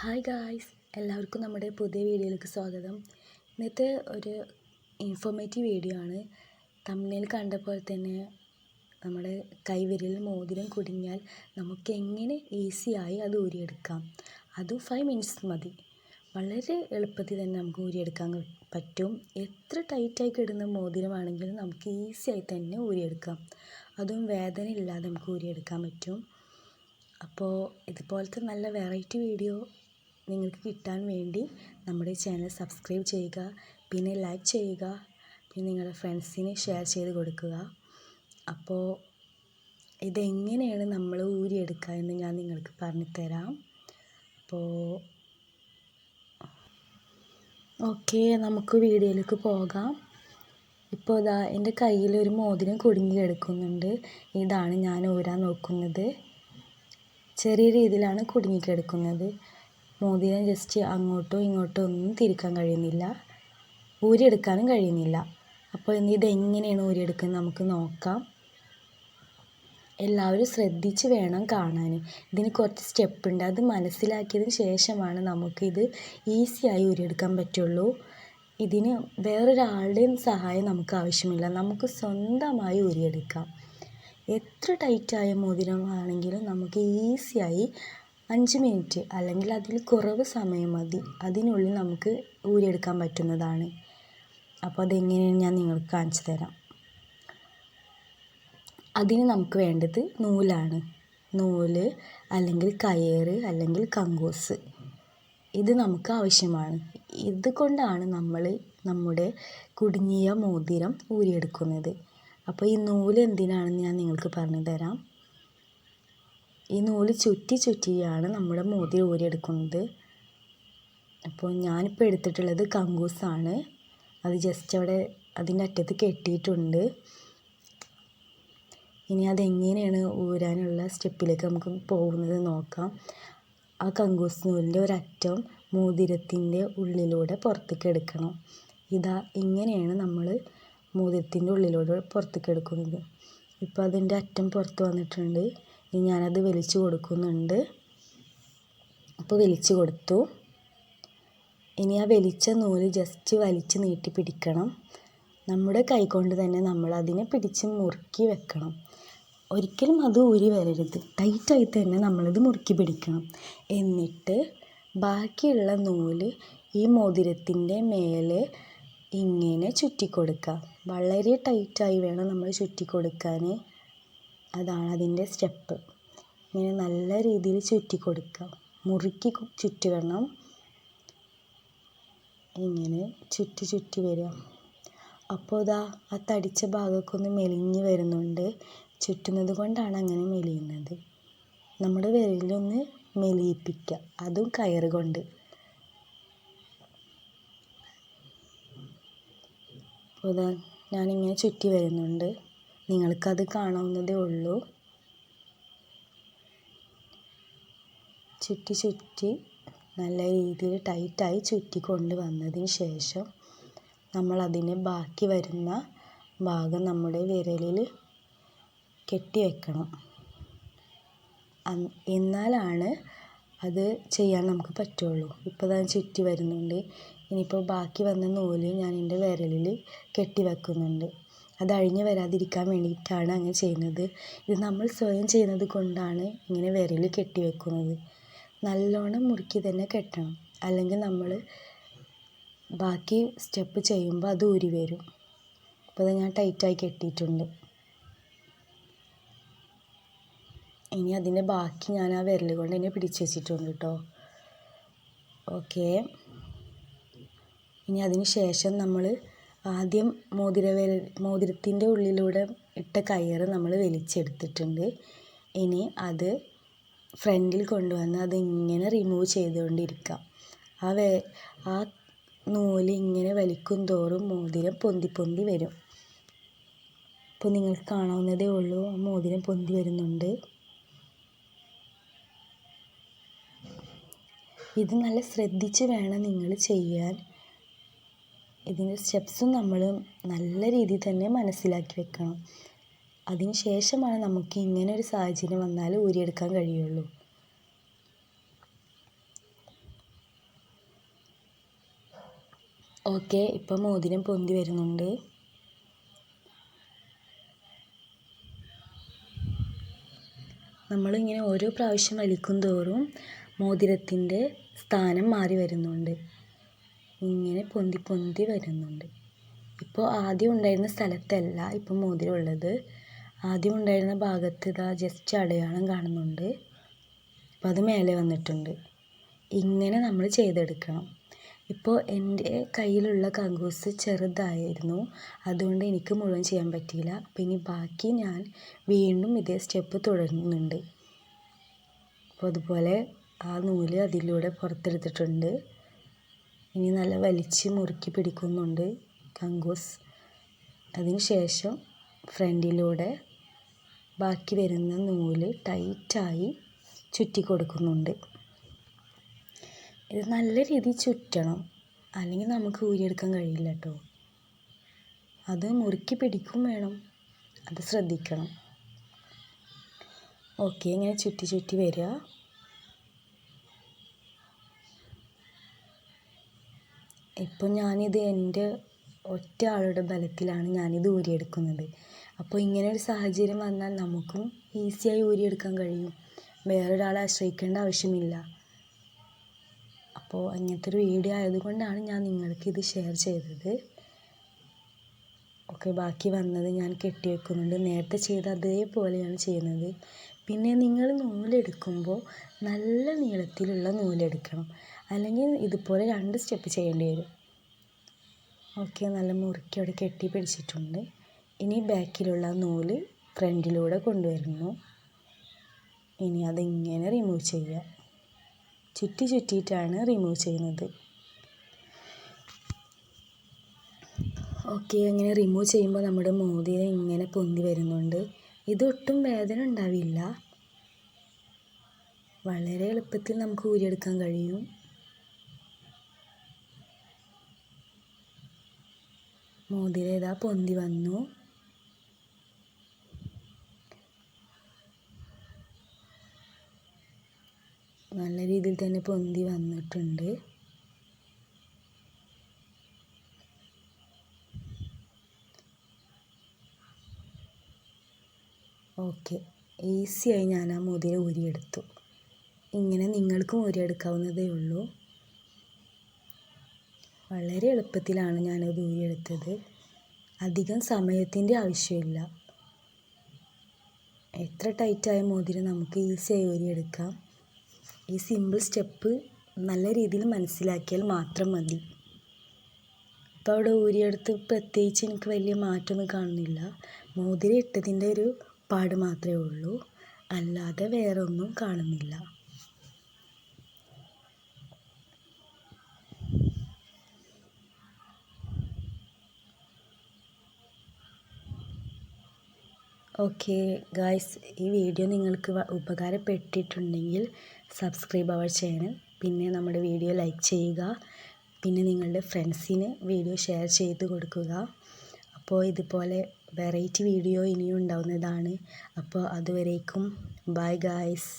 Hi guys എല്ലാവർക്കും നമ്മുടെ പുതിയ വീഡിയോയിലേക്ക് സ്വാഗതം. ഇന്നത്തെ ഒരു ഇൻഫോർമേറ്റീവ് വീഡിയോ ആണ്. തമ്മിൽ കണ്ടപ്പോൾ തന്നെ നമ്മുടെ കൈവിരൽ മോതിരം കുടുങ്ങിയാൽ നമുക്ക് എങ്ങനെ ഈസിയായി അത് ഊരിയെടുക്കാം? അതും ഫൈവ് മിനിറ്റ്സ് മതി. വളരെ എളുപ്പത്തിൽ തന്നെ നമുക്ക് ഊരിയെടുക്കാൻ പറ്റും. എത്ര ടൈറ്റായി കിടുന്ന മോതിരമാണെങ്കിലും നമുക്ക് ഈസിയായി തന്നെ ഊരിയെടുക്കാം. അതും വേദന ഇല്ലാതെ നമുക്ക് ഊരിയെടുക്കാൻ പറ്റും. അപ്പോൾ ഇതുപോലത്തെ നല്ല വെറൈറ്റി വീഡിയോ നിങ്ങൾക്ക് കിട്ടാൻ വേണ്ടി നമ്മുടെ ചാനൽ സബ്സ്ക്രൈബ് ചെയ്യുക പിന്നെ ലൈക്ക് ചെയ്യുക പിന്നെ നിങ്ങളുടെ ഫ്രണ്ട്സിനെ ഷെയർ ചെയ്ത് കൊടുക്കുക. അപ്പോൾ ഇതെങ്ങനെയാണ് നമ്മൾ ഊരിയെടുക്കുക എന്ന് ഞാൻ നിങ്ങൾക്ക് പറഞ്ഞു തരാം അപ്പോൾ ഓക്കെ നമുക്ക് വീഡിയോയിലേക്ക് പോകാം. ഇപ്പോൾ ഇതാ എന്റെ കയ്യിൽ ഒരു മോതിരം കുടുങ്ങി കിടക്കുന്നുണ്ട്. ഇതാണ് ഞാൻ ഊരാൻ നോക്കുന്നത്. ചെറിയ രീതിയിലാണ് കുടുങ്ങി കിടക്കുന്നത്. മോതിരം ജസ്റ്റ് അങ്ങോട്ടോ ഇങ്ങോട്ടോ ഒന്നും തിരിക്കാൻ കഴിയുന്നില്ല. ഊരിയെടുക്കാനും കഴിയുന്നില്ല. അപ്പോൾ ഇനി ഇതെങ്ങനെയാണ് ഊരിയെടുക്കുന്നത് നമുക്ക് നോക്കാം. എല്ലാവരും ശ്രദ്ധിച്ച് വേണം കാണാൻ. ഇതിന് കുറച്ച് സ്റ്റെപ്പ് ഉണ്ട്. അത് മനസ്സിലാക്കിയതിന് ശേഷമാണ് നമുക്കിത് ഈസിയായി ഊരിയെടുക്കാൻ പറ്റുള്ളൂ. ഇതിന് വേറൊരാളുടെയും സഹായം നമുക്ക് ആവശ്യമില്ല. നമുക്ക് സ്വന്തമായി ഊരിയെടുക്കാം. എത്ര ടൈറ്റായ മോതിരം ആണെങ്കിലും നമുക്ക് ഈസിയായി അഞ്ച് മിനിറ്റ് അല്ലെങ്കിൽ അതിൽ കുറവ് സമയം മതി. അതിനുള്ളിൽ നമുക്ക് ഊരിയെടുക്കാൻ പറ്റുന്നതാണ്. അപ്പോൾ അതെങ്ങനെയാണ് ഞാൻ നിങ്ങൾക്ക് കാണിച്ചു തരാം. അതിന് നമുക്ക് വേണ്ടത് നൂലാണ്. നൂൽ അല്ലെങ്കിൽ കയറ് അല്ലെങ്കിൽ കങ്കോസ് ഇത് നമുക്ക് ആവശ്യമാണ്. ഇത് കൊണ്ടാണ് നമ്മൾ നമ്മുടെ കുടുങ്ങിയ മോതിരം ഊരിയെടുക്കുന്നത്. അപ്പോൾ ഈ നൂൽ എന്തിനാണെന്ന് ഞാൻ നിങ്ങൾക്ക് പറഞ്ഞു തരാം. ഈ നൂൽ ചുറ്റി ചുറ്റിയാണ് നമ്മുടെ മോതി ഊരിയെടുക്കുന്നത്. അപ്പോൾ ഞാനിപ്പോൾ എടുത്തിട്ടുള്ളത് കങ്കൂസാണ്. അത് ജസ്റ്റ് അവിടെ അതിന്റെ അറ്റത്ത് കെട്ടിയിട്ടുണ്ട്. ഇനി അതെങ്ങനെയാണ് ഊരാനുള്ള സ്റ്റെപ്പിലേക്ക് നമുക്ക് പോകുന്നത് നോക്കാം. ആ കങ്കൂസ് നൂലിന്റെ ഒരറ്റം മോതിരത്തിന്റെ ഉള്ളിലൂടെ പുറത്തേക്ക് എടുക്കണം. ഇതാ ഇങ്ങനെയാണ് നമ്മൾ മോതിരത്തിന്റെ ഉള്ളിലൂടെ പുറത്തേക്ക് എടുക്കുന്നത്. ഇപ്പോൾ അതിന്റെ അറ്റം പുറത്ത് വന്നിട്ടുണ്ട്. ഇനി ഞാനത് വലിച്ചു കൊടുക്കുന്നുണ്ട്. അപ്പോൾ വലിച്ചു കൊടുത്തു. ഇനി ആ വലിച്ച നൂൽ ജസ്റ്റ് വലിച്ച് നീട്ടി പിടിക്കണം. നമ്മുടെ കൈ കൊണ്ട് തന്നെ നമ്മൾ അതിനെ പിടിച്ച് മുറുക്കി വെക്കണം. ഒരിക്കലും അത് ഊരി വരരുത്. ടൈറ്റായി തന്നെ നമ്മളത് മുറുക്കി പിടിക്കണം. എന്നിട്ട് ബാക്കിയുള്ള നൂൽ ഈ മോതിരത്തിന്റെ മേലെ ഇങ്ങനെ ചുറ്റിക്കൊടുക്കുക. വളരെ ടൈറ്റായി വേണം നമ്മൾ ചുറ്റിക്കൊടുക്കാൻ അതാണ് അതിന്റെ സ്റ്റെപ്പ്. ഇങ്ങനെ നല്ല രീതിയിൽ ചുറ്റി കൊടുക്കുക. മുറുക്കി ചുറ്റുകണം ഇങ്ങനെ ചുറ്റി ചുറ്റി വരിക. അപ്പോൾ ഇതാ ആ തടിച്ച ഭാഗമൊക്കെ ഒന്ന് മെലിഞ്ഞ് വരുന്നുണ്ട്. ചുറ്റുന്നത് കൊണ്ടാണ് അങ്ങനെ മെലിയുന്നത്. നമ്മുടെ വിരലൊന്ന് മെലിയിപ്പിക്കുക. അതും കയറ് കൊണ്ട്. അപ്പോൾ ഇതാ ഞാനിങ്ങനെ ചുറ്റി വരുന്നുണ്ട്. നിങ്ങൾക്കത് കാണാവുന്നതേ ഉള്ളൂ. ചുറ്റി ചുറ്റി നല്ല രീതിയിൽ ടൈറ്റായി ചുറ്റി കൊണ്ട് വന്നതിന് ശേഷം നമ്മൾ അതിനെ ബാക്കി വരുന്ന ഭാഗം നമ്മുടെ വിരലിൽ കെട്ടി വെക്കണം. എന്നാലാണ് അത് ചെയ്യാൻ നമുക്ക് പറ്റുള്ളൂ. ഇപ്പോൾ ഞാൻ ചുറ്റി വരുന്നുണ്ട്. ഇനിയിപ്പോൾ ബാക്കി വന്ന നൂൽ ഞാൻ എന്റെ വിരലിൽ കെട്ടി വെക്കുന്നുണ്ട്. അത് അഴിഞ്ഞു വരാതിരിക്കാൻ വേണ്ടിയിട്ടാണ് അങ്ങനെ ചെയ്യുന്നത്. ഇത് നമ്മൾ സ്വയം ചെയ്യുന്നത് കൊണ്ടാണ് ഇങ്ങനെ വിരൽ കെട്ടി വെക്കുന്നത്. നല്ലോണം മുറുക്കി തന്നെ കെട്ടണം. അല്ലെങ്കിൽ നമ്മൾ ബാക്കി സ്റ്റെപ്പ് ചെയ്യുമ്പോൾ അത് ഊരി വരും. അപ്പോൾ അത് ഞാൻ ടൈറ്റായി കെട്ടിയിട്ടുണ്ട്. ഇനി അതിന്റെ ബാക്കി ഞാൻ ആ വിരൽ കൊണ്ട് തന്നെ പിടിച്ച് വെച്ചിട്ടുണ്ട് കേട്ടോ. ഓക്കേ ഇനി അതിന് ശേഷം നമ്മൾ ആദ്യം മോതിര മോതിരത്തിന്റെ ഉള്ളിലൂടെ ഇട്ട കയറ് നമ്മൾ വലിച്ചെടുത്തിട്ടുണ്ട്. ഇനി അത് ഫ്രണ്ടിൽ കൊണ്ടുവന്ന് അതിങ്ങനെ റിമൂവ് ചെയ്തുകൊണ്ടിരിക്കാം ആ വേ ആ നൂൽ ഇങ്ങനെ വലിക്കും തോറും മോതിരം പൊന്തി പൊന്തി വരും. ഇപ്പോൾ നിങ്ങൾക്ക് കാണാവുന്നതേ ഉള്ളൂ ആ മോതിരം പൊന്തി വരുന്നുണ്ട്. ഇത് നല്ല ശ്രദ്ധിച്ച് വേണം നിങ്ങൾ ചെയ്യാൻ. ഇതിന്റെ സ്റ്റെപ്സും നമ്മൾ നല്ല രീതിയിൽ തന്നെ മനസ്സിലാക്കി വെക്കണം. അതിന് ശേഷമാണ് നമുക്ക് ഇങ്ങനെ ഒരു സാഹചര്യം വന്നാൽ ഊരിയെടുക്കാൻ കഴിയുള്ളൂ. ഓക്കെ ഇപ്പം മോതിരം പൊന്തി വരുന്നുണ്ട്. നമ്മളിങ്ങനെ ഓരോ പ്രാവശ്യം വലിക്കും തോറും മോതിരത്തിന്റെ സ്ഥാനം മാറി വരുന്നുണ്ട്. ഇങ്ങനെ പൊന്തി പൊന്തി വരുന്നുണ്ട്. ഇപ്പോൾ ആദ്യം ഉണ്ടായിരുന്ന സ്ഥലത്തല്ല ഇപ്പം മോതിരമുള്ളത്. ആദ്യം ഉണ്ടായിരുന്ന ഭാഗത്ത് ഇതാ ജസ്റ്റ് അടയാളം കാണുന്നുണ്ട്. അപ്പോൾ അത് മേലെ വന്നിട്ടുണ്ട്. ഇങ്ങനെ നമ്മൾ ചെയ്തെടുക്കണം. ഇപ്പോൾ എന്റെ കയ്യിലുള്ള കങ്കൂസ് ചെറുതായിരുന്നു. അതുകൊണ്ട് എനിക്ക് മുഴുവൻ ചെയ്യാൻ പറ്റിയില്ല. ഇനി ബാക്കി ഞാൻ വീണ്ടും ഇതേ സ്റ്റെപ്പ് തുടരുന്നുണ്ട്. അപ്പോൾ അതുപോലെ ആ നൂൽ അതിലൂടെ പുറത്തെടുത്തിട്ടുണ്ട്. ഇനി നല്ല വലിച്ച് മുറുക്കി പിടിക്കുന്നുണ്ട് കങ്കൂസ്. അതിന് ശേഷം ഫ്രണ്ടിലൂടെ ബാക്കി വരുന്ന നൂൽ ടൈറ്റായി ചുറ്റി കൊടുക്കുന്നുണ്ട്. ഇത് നല്ല രീതിയിൽ ചുറ്റണം. അല്ലെങ്കിൽ നമുക്ക് ഊരിയെടുക്കാൻ കഴിയില്ല കേട്ടോ. അത് മുറുക്കി പിടിക്കും വേണം. അത് ശ്രദ്ധിക്കണം. ഓക്കെ ഇങ്ങനെ ചുറ്റി ചുറ്റി വരിക. ഇപ്പം ഞാനിത് എന്റെ ഒറ്റ ആളുടെ ബലത്തിലാണ് ഞാനിത് ഊരിയെടുക്കുന്നത്. അപ്പോൾ ഇങ്ങനെ ഒരു സാഹചര്യം വന്നാൽ നമുക്കും ഈസിയായി ഊരിയെടുക്കാൻ കഴിയും. വേറൊരാളെ ആശ്രയിക്കേണ്ട ആവശ്യമില്ല. അപ്പോൾ അങ്ങനത്തെ ഒരു വീഡിയോ ആയതുകൊണ്ടാണ് ഞാൻ നിങ്ങൾക്ക് ഇത് ഷെയർ ചെയ്തത്. ഓക്കെ ബാക്കി വന്നത് ഞാൻ കെട്ടി വെക്കുന്നുണ്ട് നേരത്തെ ചെയ്ത അതേപോലെയാണ് ചെയ്യുന്നത്. പിന്നെ നിങ്ങൾ നൂലെടുക്കുമ്പോൾ നല്ല നീളത്തിലുള്ള നൂലെടുക്കണം. അല്ലെങ്കിൽ ഇതുപോലെ രണ്ട് സ്റ്റെപ്പ് ചെയ്യേണ്ടി വരും. ഓക്കെ നല്ല മുറുക്കി അവിടെ കെട്ടി പിടിച്ചിട്ടുണ്ട്. ഇനി ബാക്കിലുള്ള നൂൽ ഫ്രണ്ടിലൂടെ കൊണ്ടുവരുന്നു. ഇനി അതിങ്ങനെ റിമൂവ് ചെയ്യുക. ചുറ്റി ചുറ്റിയിട്ടാണ് റിമൂവ് ചെയ്യുന്നത്. ഓക്കെ അങ്ങനെ റിമൂവ് ചെയ്യുമ്പോൾ നമ്മുടെ മോതിരം ഇങ്ങനെ പൊന്തി വരുന്നുണ്ട്. ഇതൊട്ടും വേദന ഉണ്ടാവില്ല. വളരെ എളുപ്പത്തിൽ നമുക്ക് ഊരിയെടുക്കാൻ കഴിയും. മോതിരം ഇതാ പൊന്തി വന്നു. നല്ല രീതിയിൽ തന്നെ പൊന്തി വന്നിട്ടുണ്ട്. ഓക്കെ ഈസിയായി ഞാൻ ആ മോതിരം ഊരിയെടുത്തു. ഇങ്ങനെ നിങ്ങൾക്കും ഊരിയെടുക്കാവുന്നതേ ഉള്ളൂ. വളരെ എളുപ്പത്തിലാണ് ഞാനത് ഊരിയെടുത്തത്. അധികം സമയത്തിന്റെ ആവശ്യമില്ല. എത്ര ടൈറ്റായ മോതിരം നമുക്ക് ഈസിയായി ഊരിയെടുക്കാം. ഈ സിമ്പിൾ സ്റ്റെപ്പ് നല്ല രീതിയിൽ മനസ്സിലാക്കിയാൽ മാത്രം മതി. ഇപ്പോൾ അവിടെ ഊരിയെടുത്ത് പ്രത്യേകിച്ച് എനിക്ക് വലിയ മാറ്റമൊന്നും കാണുന്നില്ല. മോതിരം ഇട്ടതിന്റെ ഒരു പാട് മാത്രമേ ഉള്ളൂ. അല്ലാതെ വേറെ ഒന്നും കാണുന്നില്ല. ഓക്കെ ഗായ്സ് ഈ വീഡിയോ നിങ്ങൾക്ക് ഉപകാരപ്പെട്ടിട്ടുണ്ടെങ്കിൽ സബ്സ്ക്രൈബ് അവർ ചെയ്യണം. പിന്നെ നമ്മുടെ വീഡിയോ ലൈക്ക് ചെയ്യുക. പിന്നെ നിങ്ങളുടെ ഫ്രണ്ട്സിന് വീഡിയോ ഷെയർ ചെയ്ത് കൊടുക്കുക. അപ്പോൾ ഇതുപോലെ വെറൈറ്റി വീഡിയോ ഇനിയും ഉണ്ടാവുന്നതാണ്. അപ്പോൾ അതുവരേക്കും ബൈ ഗായ്സ്.